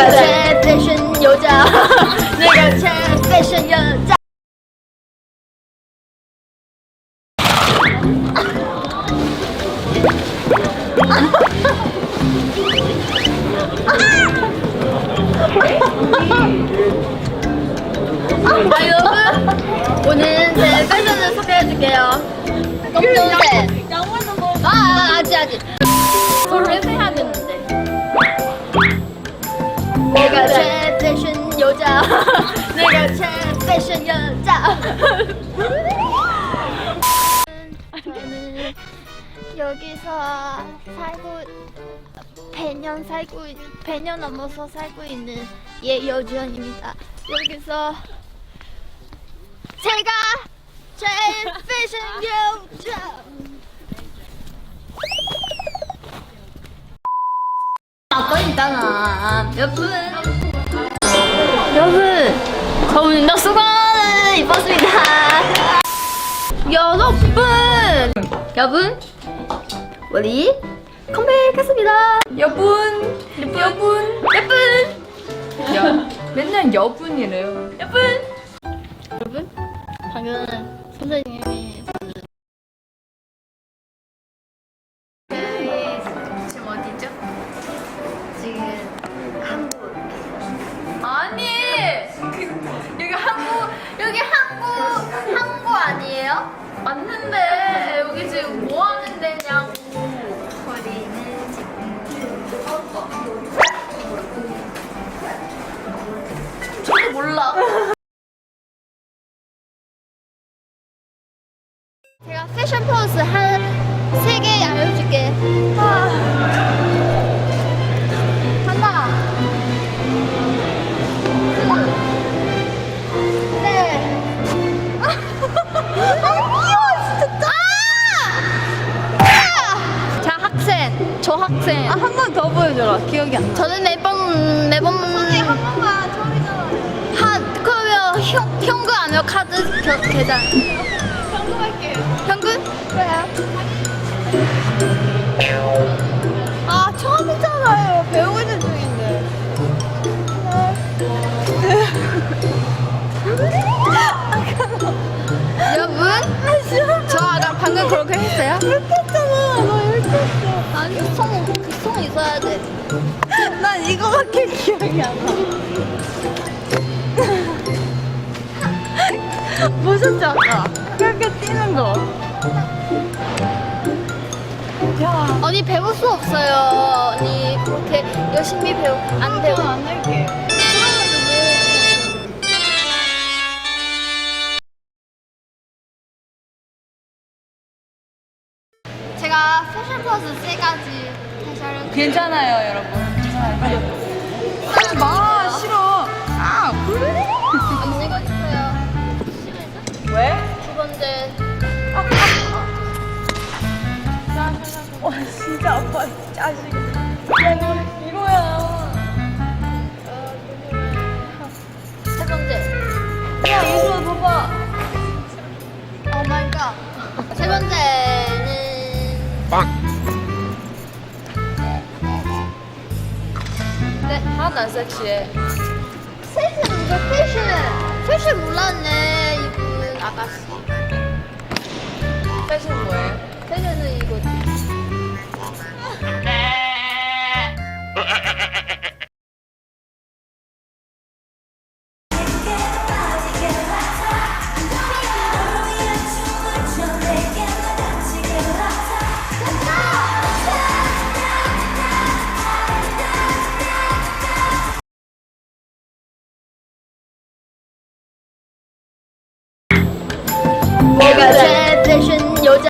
내가 제 패션 여자. 내가 제 패션 여자. 자 여러분. 오늘 제 패션을 소개해줄게요. 검정색 아, 아 아직 아직 여자. 내가 제 패션 여자. 저는 여기서 살고 100년 살고 100년 넘어서 살고 있는 예여주연입니다. 여기서 제가 제일 패션 여자. 아빠 있잖아. 여러분 여러분 저 오늘 수건을 입었습니다. 여러분! 여러분 우리 컴백했습니다. 여분, 여분, 여러분! 여, 맨날 여분이래요. 여러분! 여러분 방금 여기 지금 뭐 하는 데냐고. 우리는 지금 저도 몰라. 저 학생. 한번 더 보여줘라. 기억이 안 나. 저는 매번 매번 선생님 한 번만 처음이잖아. 한 그러면 현 현금 아니면 카드 겨, 계좌. 현금 할게요. 현금? 그래요. 아 처음이잖아요. 배우고 있는 중인데. 여러분, 저 아까 방금 그렇게 했어요? 이렇게 했잖아. 너 이렇게. 아니, 송, 그송 있어야 돼. 난 이거밖에 기억이 안 나. 보셨죠 아까? 그렇게 뛰는 거. 야, 언니 배울 수 없어요. 언니 그렇게 열심히 배우 안 배우. 안 할게. 제가 패션 포즈 세 가지 다시 하려고. 괜찮아요, 여러분. 괜찮아요. 하지 마, 싫어. 아, 그래? 안 찍어주세요. 심해서? 왜? 두 번째. 와, 진짜 아파, 이 자식. 야, 너 이거 네, 하나도 안 섹시해. 패션 이거 패션. 패션 몰랐네 이분 아가씨. 패션 뭐예 together.